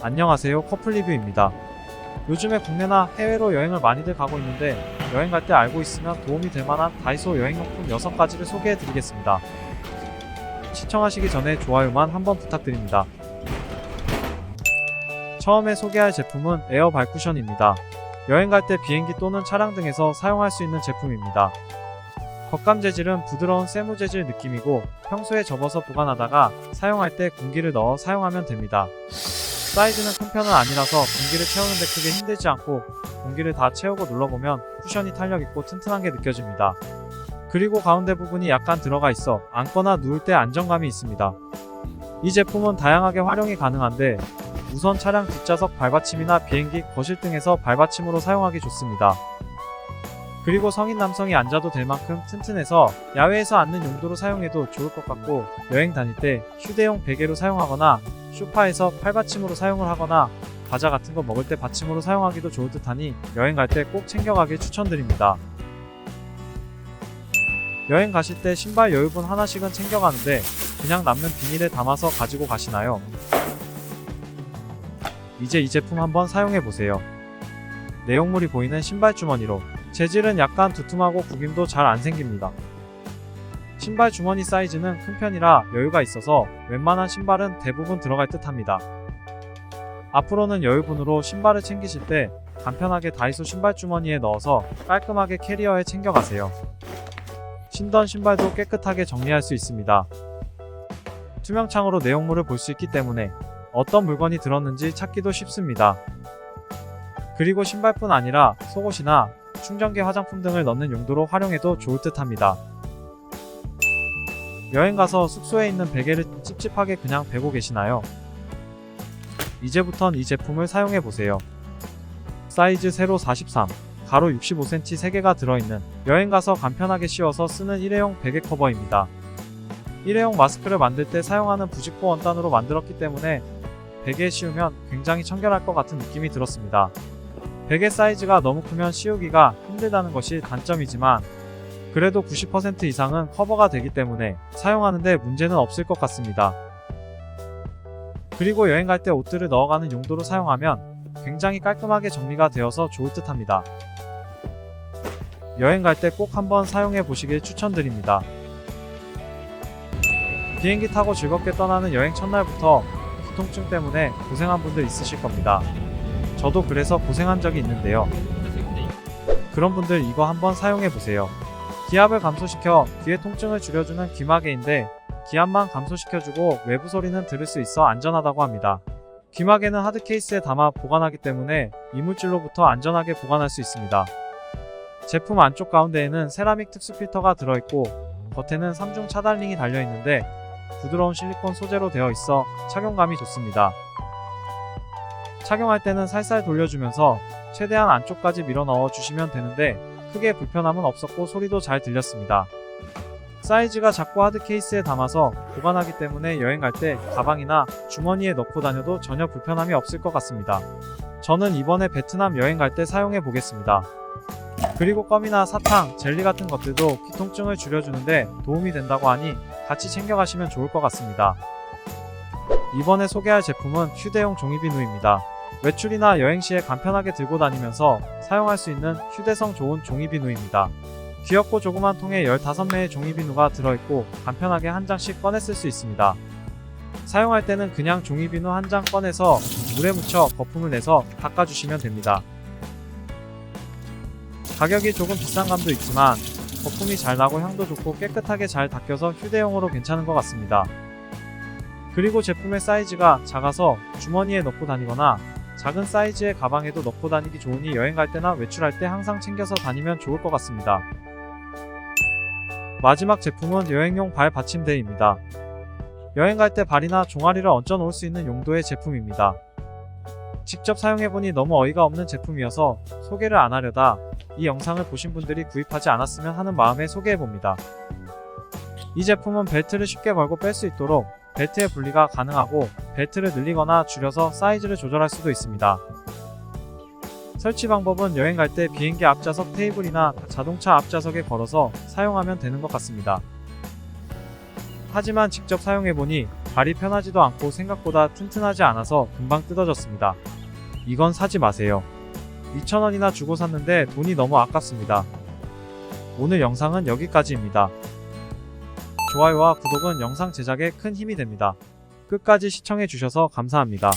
안녕하세요 커플리뷰입니다. 요즘에 국내나 해외로 여행을 많이들 가고 있는데 여행 갈 때 알고 있으면 도움이 될 만한 다이소 여행용품 6가지를 소개해 드리겠습니다. 시청하시기 전에 좋아요만 한번 부탁드립니다. 처음에 소개할 제품은 에어 발쿠션입니다. 여행 갈 때 비행기 또는 차량 등에서 사용할 수 있는 제품입니다. 겉감 재질은 부드러운 세무 재질 느낌이고 평소에 접어서 보관하다가 사용할 때 공기를 넣어 사용하면 됩니다. 사이즈는 큰 편은 아니라서 공기를 채우는데 크게 힘들지 않고 공기를 다 채우고 눌러보면 쿠션이 탄력있고 튼튼한 게 느껴집니다. 그리고 가운데 부분이 약간 들어가 있어 앉거나 누울 때 안정감이 있습니다. 이 제품은 다양하게 활용이 가능한데 우선 차량 뒷좌석 발받침이나 비행기 거실 등에서 발받침으로 사용하기 좋습니다. 그리고 성인 남성이 앉아도 될 만큼 튼튼해서 야외에서 앉는 용도로 사용해도 좋을 것 같고 여행 다닐 때 휴대용 베개로 사용하거나 쇼파에서 팔받침으로 사용을 하거나 과자 같은 거 먹을 때 받침으로 사용하기도 좋을 듯하니 여행 갈 때 꼭 챙겨가길 추천드립니다. 여행 가실 때 신발 여유분 하나씩은 챙겨가는데 그냥 남는 비닐에 담아서 가지고 가시나요? 이제 이 제품 한번 사용해 보세요. 내용물이 보이는 신발 주머니로 재질은 약간 두툼하고 구김도 잘 안 생깁니다. 신발 주머니 사이즈는 큰 편이라 여유가 있어서 웬만한 신발은 대부분 들어갈 듯 합니다. 앞으로는 여유분으로 신발을 챙기실 때 간편하게 다이소 신발 주머니에 넣어서 깔끔하게 캐리어에 챙겨가세요. 신던 신발도 깨끗하게 정리할 수 있습니다. 투명창으로 내용물을 볼 수 있기 때문에 어떤 물건이 들었는지 찾기도 쉽습니다. 그리고 신발뿐 아니라 속옷이나 충전기 화장품 등을 넣는 용도로 활용해도 좋을 듯 합니다. 여행 가서 숙소에 있는 베개를 찝찝하게 그냥 베고 계시나요? 이제부턴 이 제품을 사용해 보세요. 사이즈 세로 43, 가로 65cm 3개가 들어있는 여행 가서 간편하게 씌워서 쓰는 일회용 베개 커버입니다. 일회용 마스크를 만들 때 사용하는 부직포 원단으로 만들었기 때문에 베개에 씌우면 굉장히 청결할 것 같은 느낌이 들었습니다. 베개 사이즈가 너무 크면 씌우기가 힘들다는 것이 단점이지만 그래도 90% 이상은 커버가 되기 때문에 사용하는데 문제는 없을 것 같습니다. 그리고 여행 갈 때 옷들을 넣어가는 용도로 사용하면 굉장히 깔끔하게 정리가 되어서 좋을 듯 합니다. 여행 갈 때 꼭 한번 사용해 보시길 추천드립니다. 비행기 타고 즐겁게 떠나는 여행 첫날부터 두통증 때문에 고생한 분들 있으실 겁니다. 저도 그래서 고생한 적이 있는데요. 그런 분들 이거 한번 사용해 보세요. 기압을 감소시켜 귀의 통증을 줄여주는 귀마개인데 기압만 감소시켜주고 외부 소리는 들을 수 있어 안전하다고 합니다. 귀마개는 하드 케이스에 담아 보관하기 때문에 이물질로부터 안전하게 보관할 수 있습니다. 제품 안쪽 가운데에는 세라믹 특수 필터가 들어있고 겉에는 3중 차단링이 달려있는데 부드러운 실리콘 소재로 되어 있어 착용감이 좋습니다. 착용할 때는 살살 돌려주면서 최대한 안쪽까지 밀어 넣어 주시면 되는데 크게 불편함은 없었고 소리도 잘 들렸습니다. 사이즈가 작고 하드 케이스에 담아서 보관하기 때문에 여행 갈 때 가방이나 주머니에 넣고 다녀도 전혀 불편함이 없을 것 같습니다. 저는 이번에 베트남 여행 갈 때 사용해 보겠습니다. 그리고 껌이나 사탕, 젤리 같은 것들도 귀 통증을 줄여주는데 도움이 된다고 하니 같이 챙겨가시면 좋을 것 같습니다. 이번에 소개할 제품은 휴대용 종이비누입니다. 외출이나 여행 시에 간편하게 들고 다니면서 사용할 수 있는 휴대성 좋은 종이비누입니다. 귀엽고 조그만 통에 15매의 종이비누가 들어있고 간편하게 한 장씩 쓸수 있습니다. 사용할 때는 그냥 종이비누 한 장 꺼내서 물에 묻혀 거품을 내서 닦아주시면 됩니다. 가격이 조금 비싼 감도 있지만 거품이 잘 나고 향도 좋고 깨끗하게 잘 닦여서 휴대용으로 괜찮은 것 같습니다. 그리고 제품의 사이즈가 작아서 주머니에 넣고 다니거나 작은 사이즈의 가방에도 넣고 다니기 좋으니 여행 갈 때나 외출할 때 항상 챙겨서 다니면 좋을 것 같습니다. 마지막 제품은 여행용 발 받침대입니다. 여행 갈 때 발이나 종아리를 얹어 놓을 수 있는 용도의 제품입니다. 직접 사용해보니 너무 어이가 없는 제품이어서 소개를 안 하려다 이 영상을 보신 분들이 구입하지 않았으면 하는 마음에 소개해봅니다. 이 제품은 벨트를 쉽게 걸고 뺄 수 있도록 벨트의 분리가 가능하고 벨트를 늘리거나 줄여서 사이즈를 조절할 수도 있습니다. 설치 방법은 여행 갈 때 비행기 앞좌석 테이블이나 자동차 앞좌석에 걸어서 사용하면 되는 것 같습니다. 하지만 직접 사용해보니 발이 편하지도 않고 생각보다 튼튼하지 않아서 금방 뜯어졌습니다. 이건 사지 마세요. 2,000원이나 주고 샀는데 돈이 너무 아깝습니다. 오늘 영상은 여기까지입니다. 좋아요와 구독은 영상 제작에 큰 힘이 됩니다. 끝까지 시청해주셔서 감사합니다.